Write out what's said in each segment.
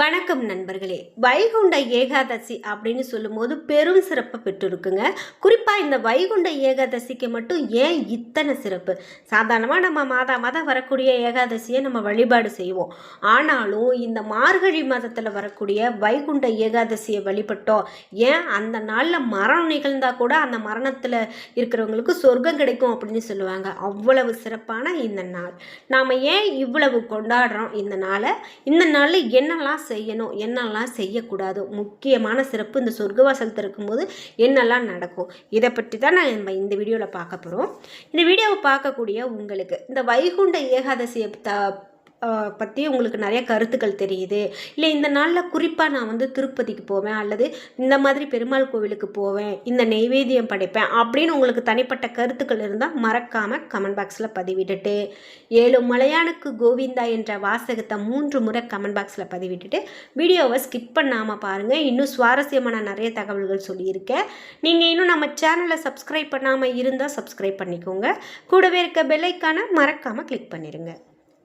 வணக்கம் நண்பர்களே. வைகுண்ட ஏகாதசி அப்படின்னு சொல்லும்போது பெரும் சிறப்பை பெற்றிருக்குங்க. குறிப்பாக இந்த வைகுண்ட ஏகாதசிக்கு மட்டும் ஏன் இத்தனை சிறப்பு? சாதாரணமாக நம்ம மாதா மாதம் வரக்கூடிய ஏகாதசியை நம்ம வழிபாடு செய்வோம். ஆனாலும் இந்த மார்கழி மாதத்தில் வரக்கூடிய வைகுண்ட ஏகாதசியை வழிபட்டோம். ஏன்? அந்த நாளில் மரணம் நிகழ்ந்தால் கூட அந்த மரணத்தில் இருக்கிறவங்களுக்கு சொர்க்கம் கிடைக்கும் அப்படின்னு சொல்லுவாங்க. அவ்வளவு சிறப்பான இந்த நாள். நாம் ஏன் இவ்வளவு கொண்டாடுறோம் இந்த நாளை? இந்த நாளில் என்னெல்லாம் செய்யணும் என்னெல்லாம் செய்யக்கூடாது முக்கியமான சிறப்பு இந்த சொர்க்கவாசல் திறக்கும்போது என்னெல்லாம் நடக்கும் இதை பற்றி தான் நான் நம்ம இந்த வீடியோவில் பார்க்க போகிறோம் இந்த வீடியோவை பார்க்கக்கூடிய உங்களுக்கு இந்த வைகுண்ட ஏகாதசியை த பற்றி உங்களுக்கு நிறைய கருத்துக்கள் தெரியுது. இல்லை இந்த நாளில் குறிப்பாக நான் வந்து திருப்பதிக்கு போவேன் அல்லது இந்த மாதிரி பெருமாள் கோவிலுக்கு போவேன் இந்த நெய்வேத்தியம் படைப்பேன் அப்படின்னு உங்களுக்கு தனிப்பட்ட கருத்துக்கள் இருந்தால் மறக்காமல் கமெண்ட் பாக்ஸில் பதிவிட்டுட்டு ஏழு மலையானுக்கு கோவிந்தா என்ற வாசகத்தை மூன்று முறை கமெண்ட் பாக்ஸில் பதிவிட்டுட்டு வீடியோவை ஸ்கிப் பண்ணாமல் பாருங்கள் இன்னும் சுவாரஸ்யமான நிறைய தகவல்கள் சொல்லியிருக்கேன். நீங்கள் இன்னும் நம்ம சேனலை சப்ஸ்கிரைப் பண்ணாமல் இருந்தால் சப்ஸ்கிரைப் பண்ணிக்கோங்க. கூடவே இருக்க பெல்லைக்கான மறக்காமல் கிளிக் பண்ணிடுங்க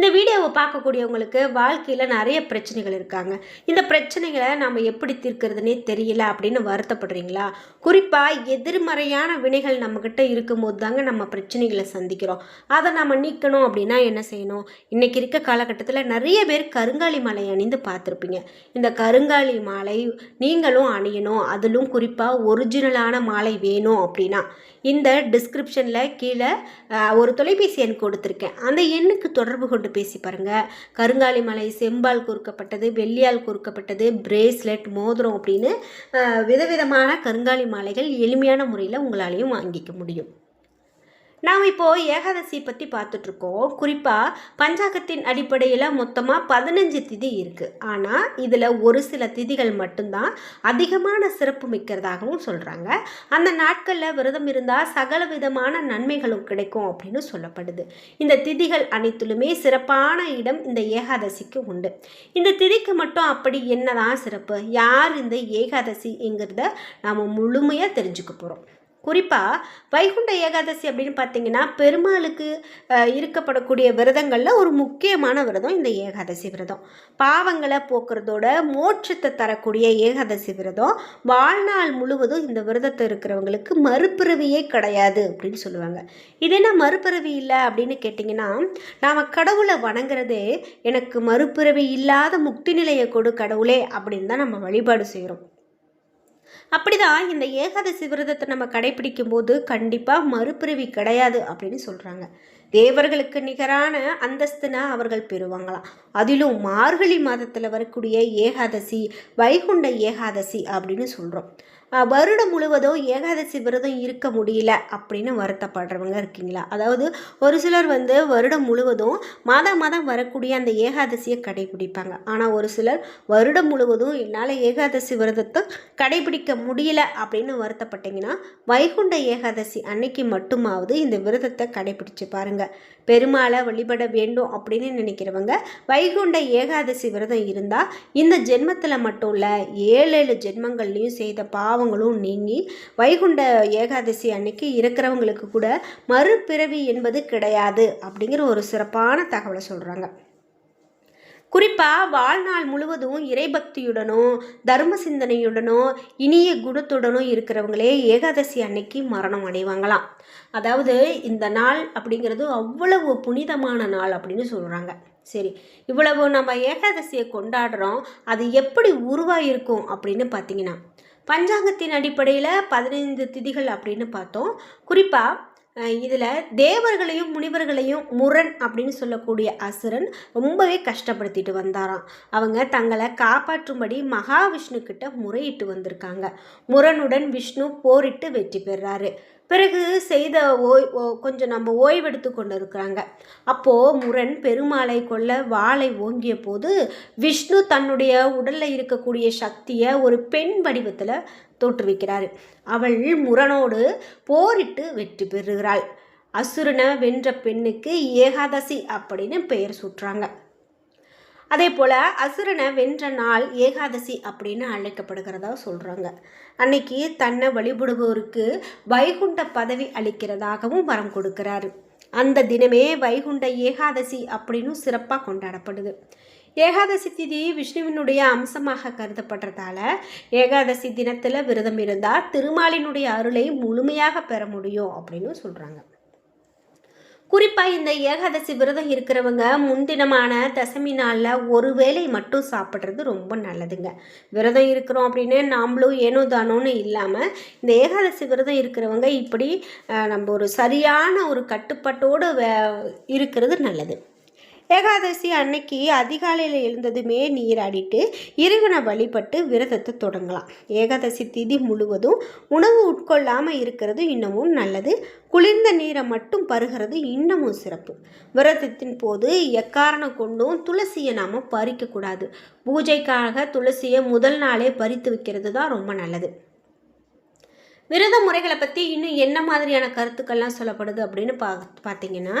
இந்த வீடியோவை பார்க்கக்கூடியவங்களுக்கு வாழ்க்கையில் நிறைய பிரச்சனைகள் இருக்காங்க. இந்த பிரச்சனைகளை நம்ம எப்படி தீர்க்கிறதுனே தெரியல அப்படின்னு வருத்தப்படுறீங்களா? குறிப்பாக எதிர்மறையான வினைகள் நம்மக்கிட்ட இருக்கும்போது தாங்க நம்ம பிரச்சனைகளை சந்திக்கிறோம். அதை நம்ம நீக்கணும் அப்படின்னா என்ன செய்யணும்? இன்றைக்கி இருக்க காலகட்டத்தில் நிறைய பேர் கருங்காலி மாலை அணிந்து பார்த்துருப்பீங்க. இந்த கருங்காலி மாலை நீங்களும் அணியணும். அதிலும் குறிப்பாக ஒரிஜினலான மாலை வேணும் அப்படின்னா. இந்த டிஸ்கிரிப்ஷனில் கீழே ஒரு தொலைபேசி எண் கொடுத்துருக்கேன். அந்த எண்ணுக்கு தொடர்பு கொண்டு பேசி பாருங்கள் கருங்காலி மலை செம்பால் கொறுக்கப்பட்டது வெள்ளியால் கொறுக்கப்பட்டது பிரேஸ்லெட் மோதிரம் அப்படின்னு விதவிதமான கருங்காலி மாலைகள் எளிமையான முறையில் உங்களாலையும் வாங்கிக்க முடியும். நாம் இப்போது ஏகாதசி பற்றி பார்த்துட்ருக்கோம் குறிப்பாக பஞ்சாங்கத்தின் அடிப்படையில் மொத்தமாக பதினஞ்சு திதி இருக்குது ஆனால் இதில் ஒரு சில திதிகள் மட்டும்தான் அதிகமான சிறப்பு மிக்கிறதாகவும் சொல்கிறாங்க அந்த நாட்களில் விரதம் இருந்தால் சகல விதமான நன்மைகளும் கிடைக்கும் அப்படின்னு சொல்லப்படுது. இந்த திதிகள் அனைத்திலுமே சிறப்பான இடம் இந்த ஏகாதசிக்கு உண்டு. இந்த திதிக்கு மட்டும் அப்படி என்னதான் சிறப்பு? யார் இந்த ஏகாதசிங்கிறத நாம் முழுமையாக தெரிஞ்சுக்க போகிறோம் குறிப்பாக வைகுண்ட ஏகாதசி அப்படின்னு பார்த்தீங்கன்னா பெருமாளுக்கு இருக்கப்படக்கூடிய விரதங்களில் ஒரு முக்கியமான விரதம் இந்த ஏகாதசி விரதம். பாவங்களை போக்குறதோட மோட்சத்தை தரக்கூடிய ஏகாதசி விரதம். வாழ்நாள் முழுவதும் இந்த விரதத்தை இருக்கிறவங்களுக்கு மறுபிறவியே கிடையாது அப்படின்னு சொல்லுவாங்க. இது என்ன மறுபிறவி இல்லை அப்படின்னு கேட்டிங்கன்னா நாம் கடவுளை வணங்குறதே எனக்கு மறுபிறவி இல்லாத முக்தி நிலையை கொடு கடவுளே அப்படின்னு தான் நம்ம வழிபாடு செய்கிறோம் அப்படிதான் இந்த ஏகாதசி விரதத்தை நம்ம கடைபிடிக்கும் போது கண்டிப்பாக மறுபிறவி கிடையாது அப்படின்னு சொல்கிறாங்க தேவர்களுக்கு நிகரான அந்தஸ்துனா அவர்கள் பெறுவாங்களாம். அதிலும் மார்கழி மாதத்தில் வரக்கூடிய ஏகாதசி வைகுண்ட ஏகாதசி அப்படின்னு சொல்கிறோம் வருடம் முழுவதும் ஏகாதசி விரதம் இருக்க முடியல அப்படின்னு வருத்தப்படுறவங்க இருக்கீங்களா? அதாவது ஒரு சிலர் வந்து வருடம் முழுவதும் மாதம் மாதம் வரக்கூடிய அந்த ஏகாதசியை கடைபிடிப்பாங்க. ஆனால் ஒரு சிலர் வருடம் முழுவதும் என்னால் ஏகாதசி விரதத்தை கடைபிடிக்க முடியல அப்படின்னு வருத்தப்பட்டீங்கன்னா வைகுண்ட ஏகாதசி அன்னைக்கு மட்டுமாவது இந்த விரதத்தை கடைபிடிச்சு பாருங்க. பெருமாளை வழிபட வேண்டும் அப்படின்னு நினைக்கிறவங்க வைகுண்ட ஏகாதசி விரதம் இருந்தால் இந்த ஜென்மத்தில் மட்டும் இல்லை ஏழு ஏழு ஜென்மங்கள்லையும் செய்த பாவங்களும் நீங்கி வைகுண்ட ஏகாதசி அன்னைக்கு இருக்கிறவங்களுக்கு கூட மறுபிறவி என்பது கிடையாது அப்படிங்கிற ஒரு சிறப்பான தகவலை சொல்கிறாங்க குறிப்பாக வாழ்நாள் முழுவதும் இறைபக்தியுடனும் தர்ம சிந்தனையுடனும் இனிய குணத்துடனும் இருக்கிறவங்களே ஏகாதசி அன்னைக்கு மரணம் அடைவாங்களாம். அதாவது இந்த நாள் அப்படிங்கிறது அவ்வளவு புனிதமான நாள் அப்படின்னு சொல்கிறாங்க சரி இவ்வளவு நம்ம ஏகாதசியை கொண்டாடுறோம் அது எப்படி உருவாயிருக்கும் அப்படின்னு பார்த்தீங்கன்னா பஞ்சாங்கத்தின் அடிப்படையில் பதினைந்து திதிகள் அப்படின்னு பார்த்தோம். குறிப்பாக இதில் தேவர்களையும் முனிவர்களையும் முரண் அப்படின்னு சொல்லக்கூடிய அசுரன் ரொம்பவே கஷ்டப்படுத்திட்டு வந்தாராம். அவங்க தங்களை காப்பாற்றும்படி மகாவிஷ்ணு கிட்ட முறையிட்டு வந்திருக்காங்க. முரனுடன் விஷ்ணு போரிட்டு வெற்றி பெறாரு. பிறகு செய்த ஓய் கொஞ்சம் நம்ம ஓய்வெடுத்து கொண்டு இருக்கிறாங்க அப்போது முரண் பெருமாளை கொள்ள வாளை ஓங்கிய போது விஷ்ணு தன்னுடைய உடலில் இருக்கக்கூடிய சக்தியை ஒரு பெண் வடிவத்தில் தோற்றுவிக்கிறாரு. அவள் முரனோடு போரிட்டு வெற்றி பெறுகிறாள். அசுரனை வென்ற பெண்ணுக்கு ஏகாதசி அப்படின்னு பெயர் சுட்டுறாங்க. அதே போல் அசுரனை வென்ற நாள் ஏகாதசி அப்படின்னு அழைக்கப்படுகிறதா சொல்கிறாங்க அன்னைக்கு தன்னை வழிபடுபவருக்கு வைகுண்ட பதவி அளிக்கிறதாகவும் வரம் கொடுக்கிறாரு. அந்த தினமே வைகுண்ட ஏகாதசி அப்படின்னு சிறப்பாக கொண்டாடப்படுது. ஏகாதசி திதி விஷ்ணுவினுடைய அம்சமாக கருதப்படுறதால ஏகாதசி தினத்தில் விரதம் இருந்தால் திருமாலினுடைய அருளை முழுமையாக பெற முடியும் அப்படின்னு சொல்கிறாங்க குறிப்பாக இந்த ஏகாதசி விரதம் இருக்கிறவங்க முன்தினமான தசமி நாளில் ஒரு வேளை மட்டும் சாப்பிட்றது ரொம்ப நல்லதுங்க. விரதம் இருக்கிறோம் அப்படின்னு நாமளும் ஏனோ தானோன்னு இல்லாமல் இந்த ஏகாதசி விரதம் இருக்கிறவங்க இப்படி நம்ம ஒரு சரியான ஒரு கட்டுப்பாட்டோடு வே இருக்கிறது நல்லது. ஏகாதசி அன்னைக்கு அதிகாலையில் எழுந்ததுமே நீராடிட்டு இறைவனை வழிபட்டு விரதத்தை தொடங்கலாம். ஏகாதசி திதி முழுவதும் உணவு உட்கொள்ளாமல் இருக்கிறது இன்னமும் நல்லது. குளிர்ந்த நீரை மட்டும் பருகிறது இன்னமும் சிறப்பு. விரதத்தின் போது எக்காரணம் கொண்டும் துளசியை நாம் பறிக்கக்கூடாது. பூஜைக்காக துளசியை முதல் நாளே பறித்து வைக்கிறது தான் ரொம்ப நல்லது. விரத முறைகளை பற்றி இன்னும் என்ன மாதிரியான கருத்துக்கள்லாம் சொல்லப்படுது அப்படின்னு பா பார்த்தீங்கன்னா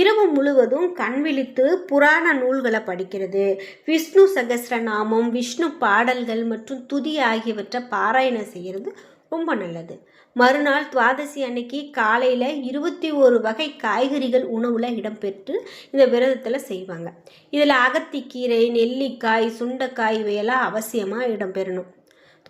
இரவு முழுவதும் கண் விழித்து புராண நூல்களை படிக்கிறது. விஷ்ணு சகஸ்ரநாமம் விஷ்ணு பாடல்கள் மற்றும் துதி ஆகியவற்றை பாராயணம் செய்கிறது ரொம்ப நல்லது. மறுநாள் துவாதசி அன்னைக்கு காலையில் இருபத்தி ஒரு வகை காய்கறிகள் உணவில் இடம்பெற்று இந்த விரதத்தில் செய்வாங்க. இதில் அகத்திக்கீரை நெல்லிக்காய் சுண்டைக்காய் இவையெல்லாம் அவசியமாக இடம்பெறணும்.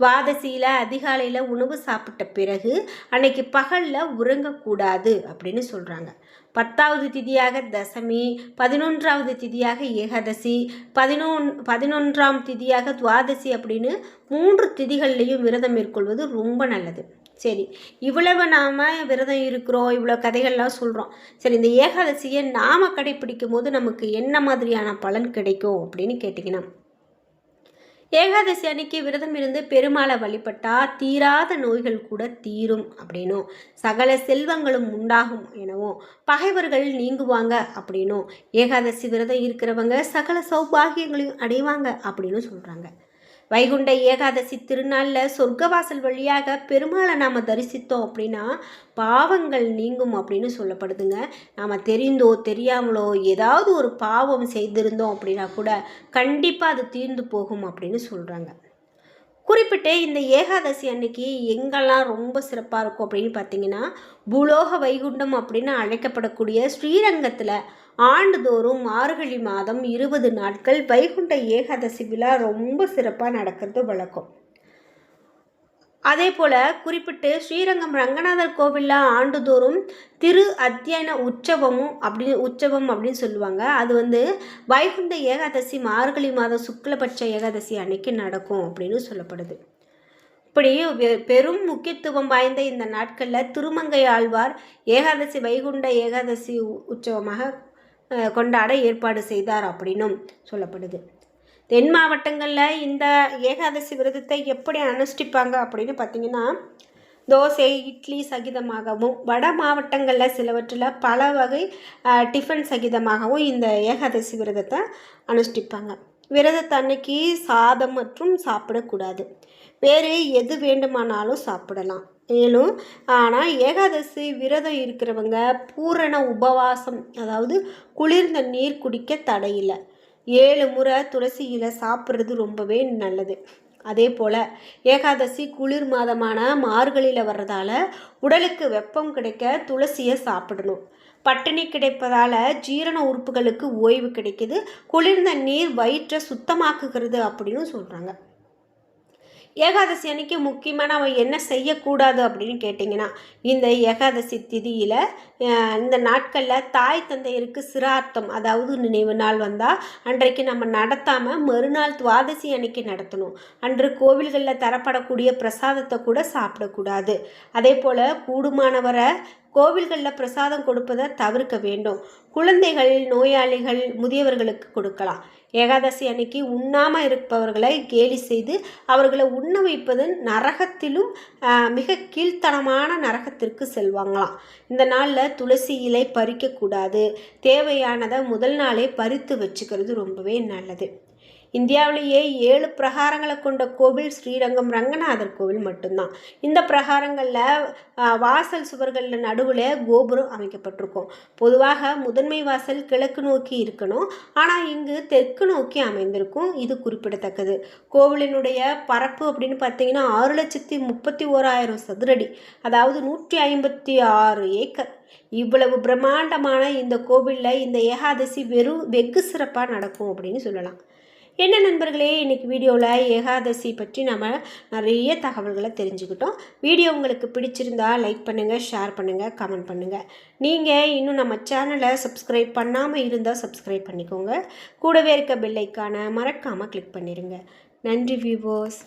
துவாதசியில் அதிகாலையில் உணவு சாப்பிட்ட பிறகு அன்னைக்கு பகலில் உறங்கக்கூடாது அப்படின்னு சொல்கிறாங்க பத்தாவது திதியாக தசமி பதினொன்றாவது திதியாக ஏகாதசி பதினொன் பதினொன்றாம் திதியாக துவாதசி அப்படின்னு மூன்று திதிகள்லையும் விரதம் மேற்கொள்வது ரொம்ப நல்லது. சரி இவ்வளவு நாம் விரதம் இருக்கிறோம் இவ்வளோ கதைகள்லாம் சொல்கிறோம் சரி இந்த ஏகாதசியை நாம் கடைப்பிடிக்கும் போது நமக்கு என்ன மாதிரியான பலன் கிடைக்கும் அப்படின்னு கேட்டிங்கன்னா ஏகாதசி அன்னைக்கு விரதம் இருந்து பெருமாளை வழிபட்டா தீராத நோய்கள் கூட தீரும் அப்படின்னும். சகல செல்வங்களும் உண்டாகும் எனவும். பகைவர்கள் நீங்குவாங்க அப்படின்னும். ஏகாதசி விரதம் இருக்கிறவங்க சகல சௌபாகியங்களையும் அடைவாங்க அப்படின்னு சொல்கிறாங்க வைகுண்ட ஏகாதசி திருநாளில் சொர்க்கவாசல் வழியாக பெருமாளை நாம் தரிசித்தோம் அப்படின்னா பாவங்கள் நீங்கும் அப்படின்னு சொல்லப்படுதுங்க. நாம் தெரிந்தோ தெரியாமலோ ஏதாவது ஒரு பாவம் செய்திருந்தோம் அப்படின்னா கூட கண்டிப்பாக அது தீர்ந்து போகும் அப்படின்னு சொல்கிறாங்க குறிப்பிட்டு இந்த ஏகாதசி அன்னைக்கு எங்கெல்லாம் ரொம்ப சிறப்பாக இருக்கும் அப்படின்னு பார்த்தீங்கன்னா பூலோக வைகுண்டம் அப்படின்னு அழைக்கப்படக்கூடிய ஸ்ரீரங்கத்தில் ஆண்டுதோறும் மார்கழி மாதம் இருபது நாட்கள் வைகுண்ட ஏகாதசி விழா ரொம்ப சிறப்பாக நடக்கிறது வழக்கம். அதே போல் குறிப்பிட்டு ஸ்ரீரங்கம் ரங்கநாதர் கோவிலில் ஆண்டுதோறும் திரு அத்தியன உற்சவமும் அப்படி உற்சவம் அப்படின்னு சொல்லுவாங்க. அது வந்து வைகுண்ட ஏகாதசி மார்கழி மாதம் சுக்லபட்ச ஏகாதசி அன்னைக்கு நடக்கும் அப்படின்னு சொல்லப்படுது. இப்படி பெரும் முக்கியத்துவம் வாய்ந்த இந்த நாட்களில் திருமங்கை ஆழ்வார் ஏகாதசி வைகுண்ட ஏகாதசி உ- உற்சவமாக கொண்டாட ஏற்பாடு செய்தார் அப்படின்னும் சொல்லப்படுது. தென் மாவட்டங்களில் இந்த ஏகாதசி விரதத்தை எப்படி அனுஷ்டிப்பாங்க அப்படின்னு பார்த்தீங்கன்னா தோசை இட்லி சகிதமாகவும் வட மாவட்டங்களில் சிலவற்றில் பல வகை டிஃபன் சகிதமாகவும் இந்த ஏகாதசி விரதத்தை அனுஷ்டிப்பாங்க. விரதத்தை அன்னைக்கு சாதம் மற்றும் சாப்பிடக்கூடாது. வேறு எது வேண்டுமானாலும் சாப்பிடலாம். மேலும் ஆனால் ஏகாதசி விரதம் இருக்கிறவங்க பூரண உபவாசம் அதாவது குளிர்ந்த நீர் குடிக்க தடையில்லை. ஏழு முறை துளசி இலை சாப்பிட்றது ரொம்பவே நல்லது. அதே போல் ஏகாதசி குளிர் மாதமான மார்கழியில் வர்றதால உடலுக்கு வெப்பம் கிடைக்க துளசியை சாப்பிடணும். பட்டினி கிடைப்பதால் ஜீரண உறுப்புகளுக்கு ஓய்வு கிடைக்குது. குளிர்ந்த நீர் வயிற்றை சுத்தமாக்குகிறது அப்படின்னு சொல்கிறாங்க ஏகாதசி அன்னைக்கு முக்கியமாக நம்ம என்ன செய்யக்கூடாது அப்படின்னு கேட்டிங்கன்னா இந்த ஏகாதசி திதியில் இந்த நாட்களில் தாய் தந்தையருக்கு சிரார்த்தம் அதாவது நினைவு நாள் வந்தால் அன்றைக்கு நம்ம நடத்தாமல் மறுநாள் துவாதசி அன்னைக்கு நடத்தணும். அன்று கோவில்களில் தரப்படக்கூடிய பிரசாதத்தை கூட சாப்பிடக்கூடாது. அதே போல் கூடுமானவரை கோவில்களில் பிரசாதம் கொடுப்பதை தவிர்க்க வேண்டும். குழந்தைகள் நோயாளிகள் முதியவர்களுக்கு கொடுக்கலாம். ஏகாதசி அன்னைக்கு உண்ணாமல் இருப்பவர்களை கேலி செய்து அவர்களை உண்ண வைப்பது நரகத்திலும் மிக கீழ்த்தனமான நரகத்திற்கு செல்வாங்களாம். இந்த நாளில் துளசி இலை பறிக்கக்கூடாது. தேவையானதை முதல் நாளே பறித்து வச்சுக்கிறது ரொம்பவே நல்லது. இந்தியாவிலேயே ஏழு பிரகாரங்களை கொண்ட கோவில் ஸ்ரீரங்கம் ரங்கநாதர் கோவில் மட்டும்தான். இந்த பிரகாரங்களில் வாசல் சுவர்களில் நடுவில் கோபுரம் அமைக்கப்பட்டிருக்கும். பொதுவாக முதன்மை வாசல் கிழக்கு நோக்கி இருக்கணும். ஆனால் இங்கு தெற்கு நோக்கி அமைந்திருக்கும். இது குறிப்பிடத்தக்கது. கோவிலினுடைய பரப்பு அப்படின்னு பார்த்தீங்கன்னா ஆறு லட்சத்தி முப்பத்தி ஓராயிரம் சதுரடி அதாவது நூற்றி ஐம்பத்தி ஆறு ஏக்கர். இவ்வளவு பிரம்மாண்டமான இந்த கோவிலில் இந்த ஏகாதசி வெறும் வெகு சிறப்பாக நடக்கும் அப்படின்னு சொல்லலாம். என்ன நண்பர்களே இன்றைக்கி வீடியோவில் ஏகாதசி பற்றி நம்ம நிறைய தகவல்களை தெரிஞ்சுக்கிட்டோம். வீடியோ உங்களுக்கு பிடிச்சிருந்தா லைக் பண்ணுங்கள் ஷேர் பண்ணுங்கள் கமெண்ட் பண்ணுங்கள் நீங்கள் இன்னும் நம்ம சேனலை சப்ஸ்கிரைப் பண்ணாமல் இருந்தால் சப்ஸ்கிரைப் பண்ணிக்கோங்க. கூடவே இருக்க பெல்லைக்கான மறக்காமல் கிளிக் பண்ணிடுங்க நன்றி வியூவர்ஸ்